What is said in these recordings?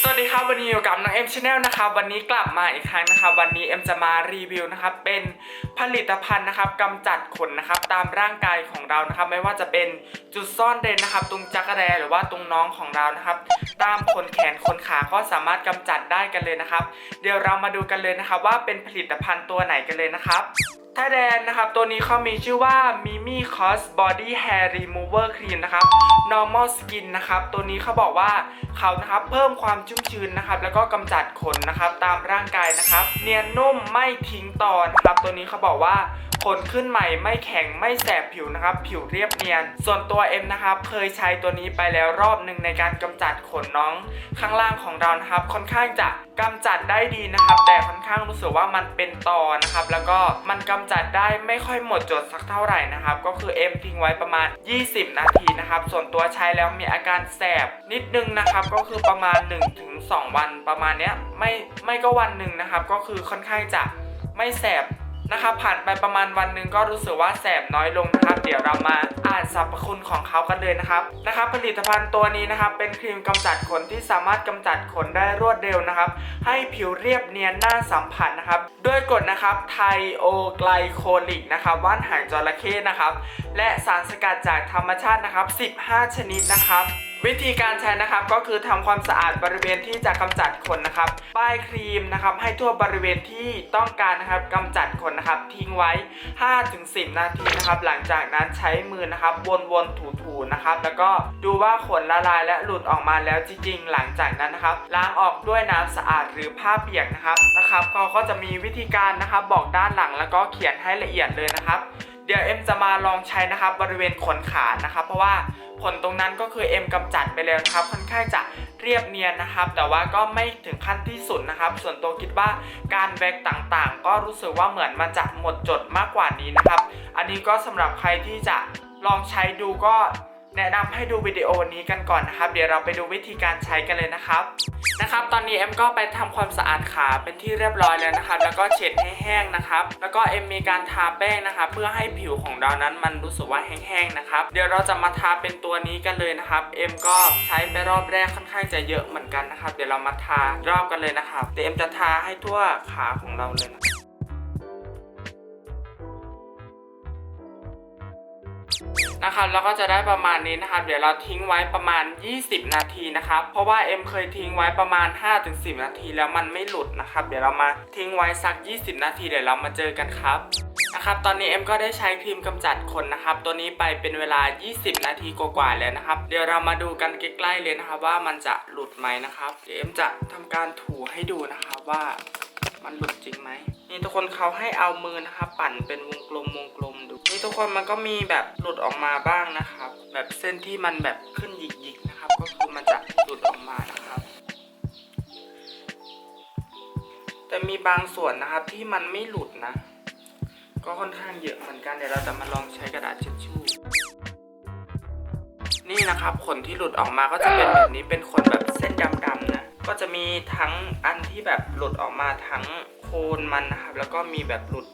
สวัสดีครับวันนี้อยู่กับน้องเอ็มชาแนลนะครับวันนี้กลับมาอีกครั้งนะครับวันนี้เอ็มจะมารีวิวนะครับเป็นผลิตภัณฑ์นะครับกำจัดขนนะครับตามร่างกายของเรานะครับไม่ว่าจะเป็นจุดซ่อนเร้นนะครับ ตรงจักรแรหรือว่าตรงน้องของเรานะครับ ตามขนแขนขนขาก็สามารถกำจัดได้กันเลยนะครับ เดี๋ยวเรามาดูกันเลยนะครับว่าเป็นผลิตภัณฑ์ตัวไหนกันเลยนะครับ ถ้าแดนนะครับ ตัวนี้เขามีชื่อว่า Mimi Cos Body Hair Remover Cream นะครับ Normal Skin นะครับ ตัวนี้เขาบอกว่าเขานะครับเพิ่มความชุ่มชื้นนะครับ แล้วก็กำจัดขนนะครับตามร่างกายนะครับ เนียนนุ่มไม่ทิ้งตอนนะครับ ตัวนี้เขาบอกว่าขนขึ้นใหม่ไม่แข็งไม่แสบผิวนะครับ ผิวเรียบเนียน ส่วนตัวเอ็มนะครับ เคยใช้ตัวนี้ไปแล้วรอบหนึ่งในการกำจัดขนน้อง ข้างล่างของเรานะครับ ค่อนข้างจะกำจัดได้ดีนะครับ แต่ค่อนข้างรู้สึกว่ามันเป็นตอนะครับ แล้วก็มันกำจัดได้ไม่ค่อยหมดจดสักเท่าไหร่นะครับ ก็คือเอ็มทิ้งไว้ประมาณ 20 นาทีนะครับ ส่วนตัวใช้แล้วมีอาการแสบนิดนึงนะครับ ก็คือประมาณ 1-2 วันประมาณเนี้ยไม่ไม่ก็วันหนึ่งนะครับ ก็คือค่อนข้างจะไม่แสบ นะครับผ่านไปประมาณวันหนึ่งก็รู้สึกว่าแสบน้อยลงนะครับ เดี๋ยวเรามาอ่านสรรพคุณของเขากันเลยนะครับนะครับผลิตภัณฑ์ตัวนี้นะครับ เป็นครีมกำจัดขนที่สามารถกำจัดขนได้รวดเร็วนะครับ ให้ผิวเรียบเนียนน่าสัมผัสนะครับ ด้วยกรดนะครับไทโอไกลโคลิกนะครับว่านหางจระเข้นะครับ และสารสกัดจากธรรมชาตินะครับ 15 ชนิดนะครับ วิธีการใช้นะครับก็คือทำความสะอาดบริเวณที่จะกำจัดขนนะครับ ป้ายครีมนะครับให้ทั่วบริเวณที่ต้องการนะครับกำจัดขนนะครับ ทิ้งไว้ 5-10 นาทีนะครับ หลังจากนั้นใช้มือนะครับวนๆถูๆนะครับ แล้วก็ดูว่าขนละลายและหลุดออกมาแล้วจริงๆ หลังจากนั้นนะครับ ล้างออกด้วยน้ำสะอาดหรือผ้าเปียกนะครับนะครับก็ก็จะมีวิธีการนะครับบอกด้านหลังแล้วก็เขียนให้ละเอียดเลยนะครับ เดี๋ยวเอ็มจะมาลองใช้นะครับบริเวณขนขานะครับ เพราะว่า ผลตรงนั้นก็คือเอ็มกำจัดไปแล้วครับค่อนข้างจะเรียบเนียนนะครับ แต่ว่าก็ไม่ถึงขั้นที่สุดนะครับ ส่วนตัวคิดว่าการแว็กต่างๆ ก็รู้สึกว่าเหมือนมันจะหมดจดมากกว่านี้นะครับ อันนี้ก็สำหรับใครที่จะลองใช้ดูก็ แนะนำให้ดูวิดีโอนี้กันก่อนนะครับ เดี๋ยวเราไปดูวิธีการใช้กันเลยนะครับ นะครับ ตอนนี้เอ็มก็ไปทำความสะอาดขาเป็นที่เรียบร้อยแล้วนะครับ แล้วก็เช็ดให้แห้งนะครับ แล้วก็เอ็มมีการทาแป้งนะครับ เพื่อให้ผิวของเรานั้นมันรู้สึกว่าแห้งๆนะครับ เดี๋ยวเราจะมาทาเป็นตัวนี้กันเลยนะครับ เอ็มก็ใช้ไปรอบแรกค่อนข้างจะเยอะเหมือนกันนะครับ เดี๋ยวเรามาทารอบกันเลยนะครับ เดี๋ยวเอ็มจะทาให้ทั่วขาของเราเลยนะ นะครับแล้วก็จะได้ประมาณนี้นะครับเดี๋ยวเราทิ้งไว้ประมาณ 20 นาทีนะครับเพราะว่าเอ็มเคยทิ้งไว้ประมาณ 5-10 นาทีแล้วมันไม่หลุดนะครับเดี๋ยวเรามาทิ้งไว้สัก 20 นาทีเดี๋ยวเรามาเจอกันครับนะครับตอนนี้เอ็มก็ได้ใช้ครีมกำจัดขนนะครับตัวนี้ไปเป็นเวลา 20 นาทีกว่าๆแล้วนะครับเดี๋ยวเรามาดูกันใกล้ๆเลยนะครับว่ามันจะหลุดไหมนะครับเดี๋ยวเอ็มจะทำการถูให้ดูนะครับว่า มันหลุดจริงไหมนี่ทุกคนเขาให้เอามือนะครับปั่นเป็นวงกลมวงกลมดูนี่ทุกคนมันก็มีแบบหลุดออกมาบ้างนะครับ แบบเส้นที่มันแบบขึ้นหยิกๆนะครับ ก็คือมันจะหลุดออกมานะครับ แต่มีบางส่วนนะครับที่มันไม่หลุดนะ ก็ค่อนข้างเยอะเหมือนกันเดี๋ยวเราจะมาลองใช้กระดาษเช็ดชู่นี่นะครับขนที่หลุดออกมาก็จะเป็นแบบนี้เป็นขนแบบเส้นดำๆนะ ก็จะมีทั้งอันที่แบบหลุดออกมาทั้งโคนมันนะครับ แล้วก็มีแบบหลุด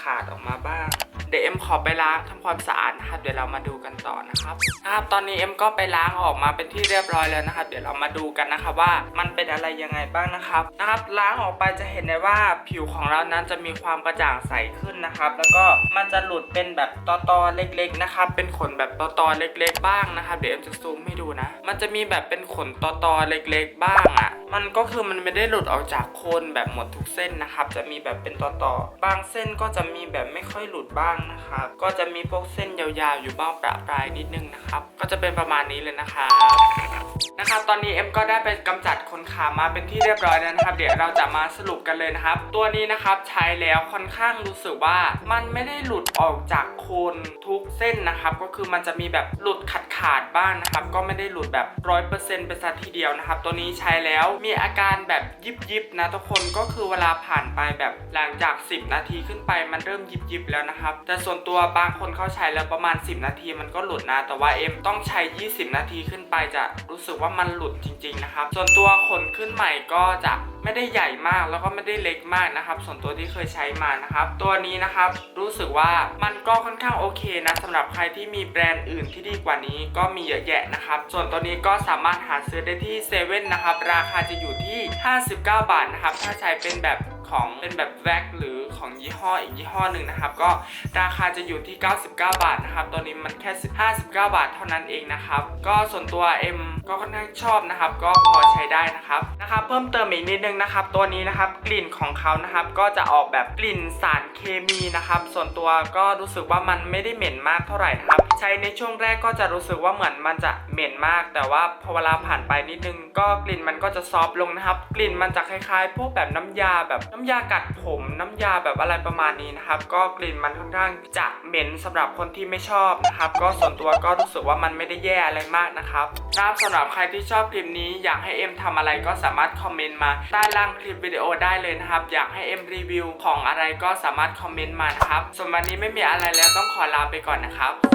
ขาดออกมาบ้าง ดี๋ยวเอ็มขอไปล้างทำความสะอาดนะครับเดี๋ยวเรามาดูกันต่อนะครับนะครับตอนนี้เอ็มก็ไปล้างออกมาเป็นที่เรียบร้อยแล้วนะครับ เดี๋ยวเรามาดูกันนะครับว่ามันเป็นอะไรยังไงบ้างนะครับนะครับ ล้างออกไปจะเห็นได้ว่าผิวของเรานั้นจะมีความกระจ่างใสขึ้นนะครับ แล้วก็มันจะหลุดเป็นแบบตอๆเล็กๆนะครับ เป็นขนแบบตอๆเล็ก ๆ บ้างนะครับ เดี๋ยวเอ็มจะซูมให้ดูนะ มันจะมีแบบเป็นขนตอๆเล็ก ๆ บ้างอะ มันก็คือมันไม่ได้หลุดออกจากโคนแบบหมดทุกเส้นนะครับ จะมีแบบเป็นต่อๆบางเส้นก็จะมีแบบไม่ค่อยหลุดบ้างนะครับ ก็จะมีพวกเส้นยาวๆอยู่บ้างประปรายนิดนึงนะครับ ก็จะเป็นประมาณนี้เลยนะครับนะครับตอนนี้เอ็มก็ได้ไปกำจัดขนขามาเป็นที่เรียบร้อยแล้วนะครับ เดี๋ยวเราจะมาสรุปกันเลยนะครับ ตัวนี้นะครับใช้แล้วค่อนข้างรู้สึกว่ามันไม่ได้หลุดออกจากโคนทุกเส้นนะครับ ก็คือมันจะมีแบบหลุดขาดขาดบ้างนะครับ ก็ไม่ได้หลุดแบบร้อยเปอร์เซ็นต์ไปซะทีเดียวนะครับ ตัวนี้ใช้แล้วมีอาการแบบยิบยิบๆนะทุกคนก็คือเวลาผ่านไปแบบหลังจาก 10 นาทีขึ้นไปมันเริ่มยิบยิบๆแล้วนะครับ แต่ส่วนตัวบางคนเขาใช้แล้วประมาณ 10 นาทีมันก็หลุดนะ แต่ว่าเอ็มต้องใช้ 20 นาทีขึ้นไปจะรู้สึกว่ามันหลุดจริง ๆ นะครับ ส่วนตัวขนขึ้นใหม่ก็จะไม่ได้ใหญ่มากแล้วก็ไม่ได้เล็กมากนะครับ ส่วนตัวที่เคยใช้มานะครับ ตัวนี้นะครับรู้สึกว่ามันก็ค่อนข้างโอเคนะสำหรับใครที่มีแบรนด์อื่นที่ดีกว่านี้ก็มีเยอะแยะนะครับ ส่วนตัวนี้ก็สามารถหาซื้อได้ที่เซเว่นนะครับ ราคาจะอยู่ที่ 59 บาทนะครับ ถ้าใช้เป็นแบบ ของเป็นแบบแว็กหรือของยี่ห้ออีกยี่ห้อหนึ่งนะครับ ก็ราคาจะอยู่ที่ 99 บาทนะครับ ตัวนี้มันแค่ 59 บาทเท่านั้นเองนะครับ ก็ส่วนตัวเอ็มก็ค่อนข้างชอบนะครับ ก็พอใช้ได้นะครับนะครับ เพิ่มเติมอีกนิดนึงนะครับ ตัวนี้นะครับกลิ่นของเขานะครับ ก็จะออกแบบกลิ่นสารเคมีนะครับ ส่วนตัวก็รู้สึกว่ามันไม่ได้เหม็นมากเท่าไหร่นะครับ ใช้ในช่วงแรกก็จะรู้สึกว่าเหมือนมันจะเหม็นมาก แต่ว่าพอเวลาผ่านไปนิดนึง ก็กลิ่นมันก็จะซอฟลงนะครับ กลิ่นมันจะคล้ายๆ พวกแบบน้ำยาแบบน้ำยากัดผม น้ำยาแบบอะไรประมาณนี้นะครับ ก็กลิ่นมันค่อนข้างจะเหม็นสำหรับคนที่ไม่ชอบนะครับ ก็ส่วนตัวก็รู้สึกว่ามันไม่ได้แย่อะไรมากนะครับนะครับสำหรับใครที่ชอบคลิปนี้อยากให้เอ็มทำอะไรก็สามารถคอมเมนต์มาใต้ล่างคลิปวิดีโอได้เลยนะครับ อยากให้เอ็มรีวิวของอะไรก็สามารถคอมเมนต์มานะครับส่วนวันนี้ไม่มีอะไรแล้วต้องขอลาไปก่อนนะครับ